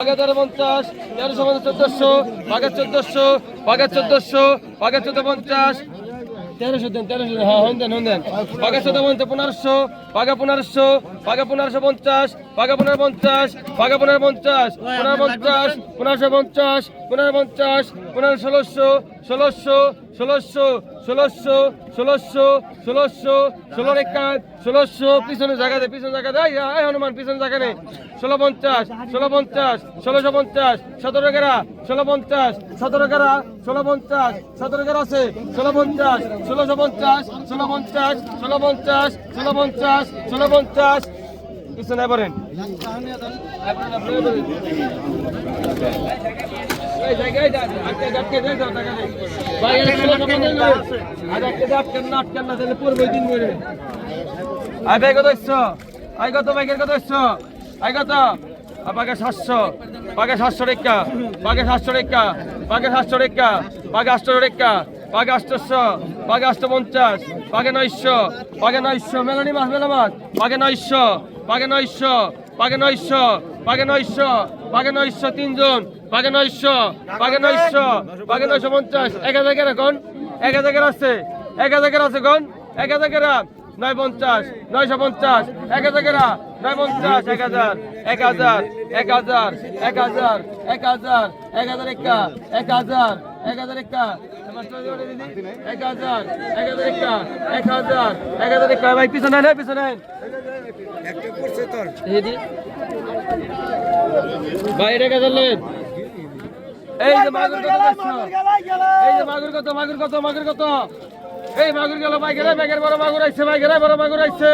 তেরো পঞ্চাশ, তেরোশো পঞ্চাশ, চোদ্দশো বাঘা চোদ্দশো বাঘা চোদ্দশো বাঘা চোদ্দ পঞ্চাশ। তেরোশো দেন, তেরোশো হ্যাঁ হন দেন হন দেন। বাঘা চোদ্দ পঞ্চাশ, পনেরোশো বাঘা পনেরোশো বাঘা পনেরোশো পঞ্চাশ বাঘা পনেরো পঞ্চাশ বাঘা পনেরো পঞ্চাশ পনেরো পঞ্চাশ, পনেরোশো পঞ্চাশ, পনেরো পঞ্চাশ, পনেরো ষোলোশো ষোলোশো ষোলোশো ষোলোশো ষোলোশো ষোলোশো ষোলো রেখা ষোলোশো, পিছনে জায়গা দে, পিছনে জায়গা দেয় আয় হনুমান, পিছনে জায়গা নেই ষোলো পঞ্চাশ ষোলো পঞ্চাশ, ষোলোশো পঞ্চাশ, সতেরো গেরা ষোলো পঞ্চাশ, সতেরো গেরা ষোলো পঞ্চাশ, সতেরো গেরা আছে। ষোলো পঞ্চাশ, ষোলোশো পঞ্চাশ, ষোলো পঞ্চাশ ষোলো পঞ্চাশ ষোলো পঞ্চাশ ষোলো পঞ্চাশ পিছনে বলেন। এই জায়গায় যা, আটকে আটকে যাই যাও, টাকা নেই। ভাই, এটা ষোলোশো পঞ্চাশ করে। আর আটকে দে, আটকে না, আটকে না, তাহলে পড়বে ওই দিন করে। আয় ভাই কত এসছো? আয় কত বাইকের কত এসছো? আয় কত? বাঘে সাতশো। বাঘে সাতশো রেখা বাঘে সাতশো রেখা বাঘে সাতশো রেখা বাঘে আটশো রেখা বাঘে আটশোশো। বাঘে আটশো পঞ্চাশ। বাঘে নয়শো। বাঘে নয়শো। মেলানি মাছ মেলা মাছ। বাঘে নয়শো। বাঘে নয়শো বাঘে নয়শো বাঘে নয়শো বাঘে নয়শো তিনজন বাঘে নয়শো বাঘে নয়শো বাঘে নয়শো পঞ্চাশ। এক হাজার এখন, এক হাজার আছে, এক হাজার আছে কোন এক হাজার নয় পঞ্চাশ, নয়শো পঞ্চাশ, এক হাজার নয় পঞ্চাশ, এক হাজার এক হাজার এক হাজার এক হাজার এক হাজার এক হাজার একা, এক হাজার এক হাজার একা। এক হাজার এক হাজার একা, এক হাজার এক হাজার একা। ভাই পিছনে পিছনে নেন দিদি ভাই এটা কে এই যে মাগুর কত এই যে মাগুর কত মাগুর কত মাগুর কত এই মাগুর গেল বাইকের ব্যাগের বড় মাগুর আইছে বাইকের বড় মাগুর আইছে।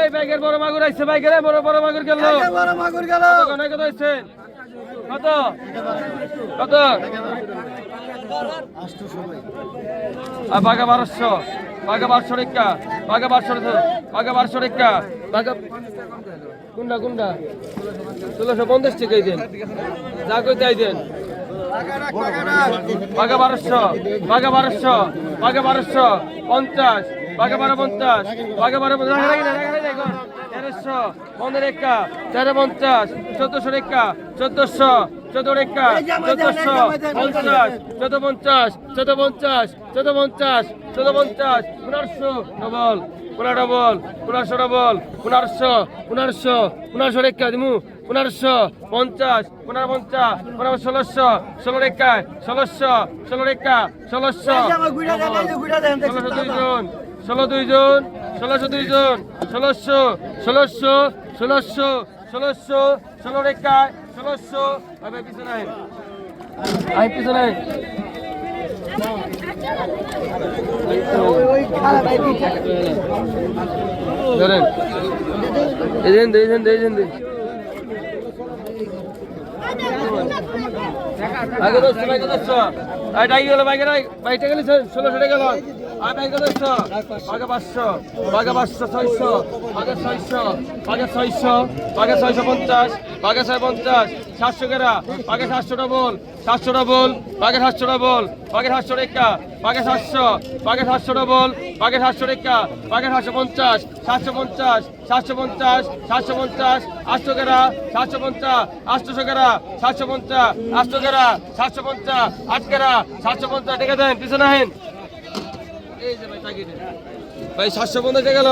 এই ব্যাগের বড় মাগুর আইছে বাইকের বড় বড় মাগুর গেল। বড় মাগুর গেল। কত কত কত আইছে কত? কত? আর বাঘা বারোশো বাঘা বারোশো রেখা। বাঘা বারোশো বাঘা বারোশো রেখা বাঘা কোনটা কোনটা ষোলোশো পঞ্চাশ টাকাই দেন। যা কই তাই দেন। বাঘা বারোশো বাঘা বারোশো বাঘা বারোশো পঞ্চাশ বাঘা বারো পঞ্চাশ বাঘা বারো পঞ্চাশ। তেরোশো, পনেরো রেখা তেরো পঞ্চাশ, চোদ্দশো রেখা চোদ্দশো চোদ্দ রেখা চোদ্দশো পঞ্চাশ চোদ্দ পঞ্চাশ চোদ্দ পঞ্চাশ চোদ্দ পঞ্চাশ চোদ্দ পঞ্চাশ পনেরোশো ডবল পনেরো ডবল পনেরোশো ডবল পনেরোশো পনেরোশো পনেরোশো রেখা দিমু পনেরোশো পঞ্চাশ পনেরো পঞ্চাশ পনেরো ষোলোশো ষোলো রেখা ষোলোশো ষোলো রেখা ষোলোশো ষোলোশো দুইজন ষোলো দুইজন ষোলোশো দুইজন ষোলোশো ষোলোশো ষোলোশো ষোলোশো ষোলো রেখা ষোলোশো আবে পিছনে। আয় পিছনে। ধরেন আই ডাই গেল বাইকে ডাই বাইকটা গেলি ষোলোশো টাকা গেল পাঁচশো পাঁচশো ছয়শো ছয়শো ছয়শো ছয়শো পঞ্চাশ, বাঘে ছয় পঞ্চাশ, সাতশো গেরা, বাঘে সাতশো ডবল সাতশো ডবল বাঘে সাতশো ডবল বাঘে সাতশো রেখা, বাঘে সাতশো বাঘে সাতশো ডবল বাঘে সাতশো রেখা, বাঘে সাতশো পঞ্চাশ সাতশো পঞ্চাশ সাতশো পঞ্চাশ সাতশো পঞ্চাশ, আটশো গেরা, সাতশো পঞ্চাশ, আটশোশো গেরা, সাতশো পঞ্চাশ, আটশো গেরা, সাতশো পঞ্চাশ, আট সাতশো পঞ্চাশ, টাকা দেন, পিছনে যে ভাই সাতশো পঞ্চাশ টাকা